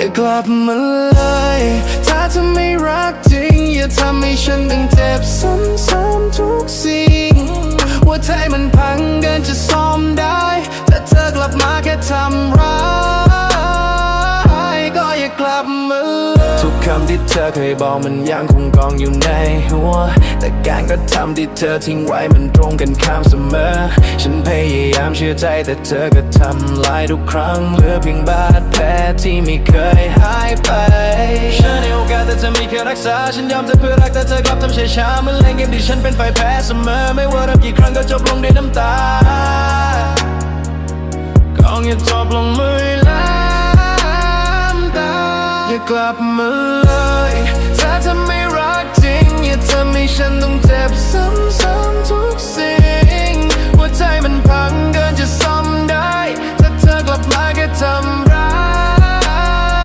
อย่ากลับมาเลย ถ้าเธอไม่รักจริง อย่าทำให้ฉันต้องเจ็บซ้ำๆทุกสิ่งหัวใจมันพังเกินจะซ่อมได้ แต่เธอกลับมาแค่ทำำที่เธอเคยบอกมันยังคงกองอยู่ในหัว แต่การกระทำที่เธอทิ้งไว้มันตรงกันข้ามเสมอ ฉันพยายามเชื่อใจแต่เธอก็ทำลายทุกครั้งเหลือเพียงบาดแผลที่ไม่เคยหายไป ฉันให้โอกาสแต่เธอไม่เคยรักษา ฉันยอมเธอเพื่อรักแต่เธอกลับทำช้าช้าเหมันเล่นเกมที่ฉันเป็นฝ่ายแพ้เสมอ ไม่ว่าทำกี่ครั้งก็จบลงด้วยน้ำตากองอย่าจบลงมือล้ำตาอย่า กลับมาเลยถ้าเธอไม่รักจริง อย่าทำให้ฉันต้องเจ็บซ้ำ